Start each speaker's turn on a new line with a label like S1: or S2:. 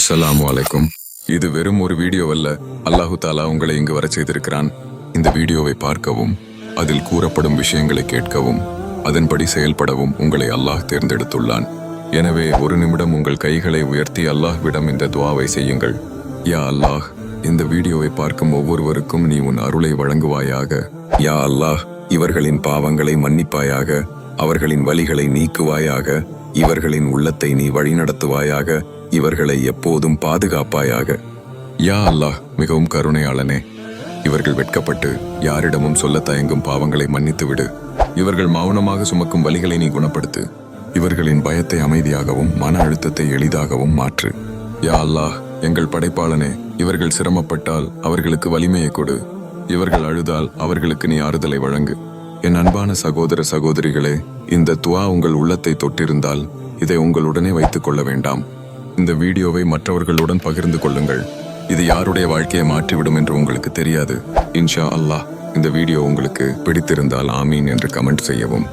S1: அஸ்ஸலாமு அலைக்கும். இது வெறும் ஒரு வீடியோ அல்ல. அல்லாஹு தாலா உங்களை இங்கு வர செய்திருக்கிறான். இந்த வீடியோவை பார்க்கவும் அதில் கூறப்படும் விஷயங்களை கேட்கவும் அதன்படி செயல்படவும் உங்களை அல்லாஹ் தேர்ந்தெடுத்துள்ளான். எனவே ஒரு நிமிடம் உங்கள் கைகளை உயர்த்தி அல்லாஹ்விடம் இந்த துவாவை செய்யுங்கள். யா அல்லாஹ் இந்த வீடியோவை பார்க்கும் ஒவ்வொருவருக்கும் நீ உன் அருளை வழங்குவாயாக. யா அல்லாஹ் இவர்களின் பாவங்களை மன்னிப்பாயாக அவர்களின் வழிகளை நீக்குவாயாக. இவர்களின் உள்ளத்தை நீ வழிநடத்துவாயாக இவர்களை எப்போதும் பாதுகாப்பாயாக. யா அல்லாஹ் மிகவும் கருணையாளனே. இவர்கள் வெட்கப்பட்டு யாரிடமும் சொல்ல தயங்கும் பாவங்களை மன்னித்து விடு இவர்கள் மௌனமாக சுமக்கும் வலிகளை நீ குணப்படுத்து. இவர்களின் பயத்தை அமைதியாகவும் மன அழுத்தத்தை எளிதாகவும் மாற்று. யா அல்லாஹ் எங்கள் படைப்பாளனே இவர்கள் சிரமப்பட்டால் அவர்களுக்கு வலிமையை கொடு. இவர்கள் அழுதால் அவர்களுக்கு நீ ஆறுதலை வழங்கு. என் அன்பான சகோதர சகோதரிகளே இந்த துவா உங்கள் உள்ளத்தை தொட்டிருந்தால் இதை உங்களுடனே வைத்துக் கொள்ள வேண்டாம். இந்த வீடியோவை மற்றவர்களுடன் பகிர்ந்து கொள்ளுங்கள். இது யாருடைய வாழ்க்கையை மாற்றிவிடும் என்று உங்களுக்கு தெரியாது. இன்ஷா அல்லாஹ் இந்த வீடியோ உங்களுக்கு பிடித்திருந்தால் ஆமீன் என்று கமெண்ட் செய்யவும்.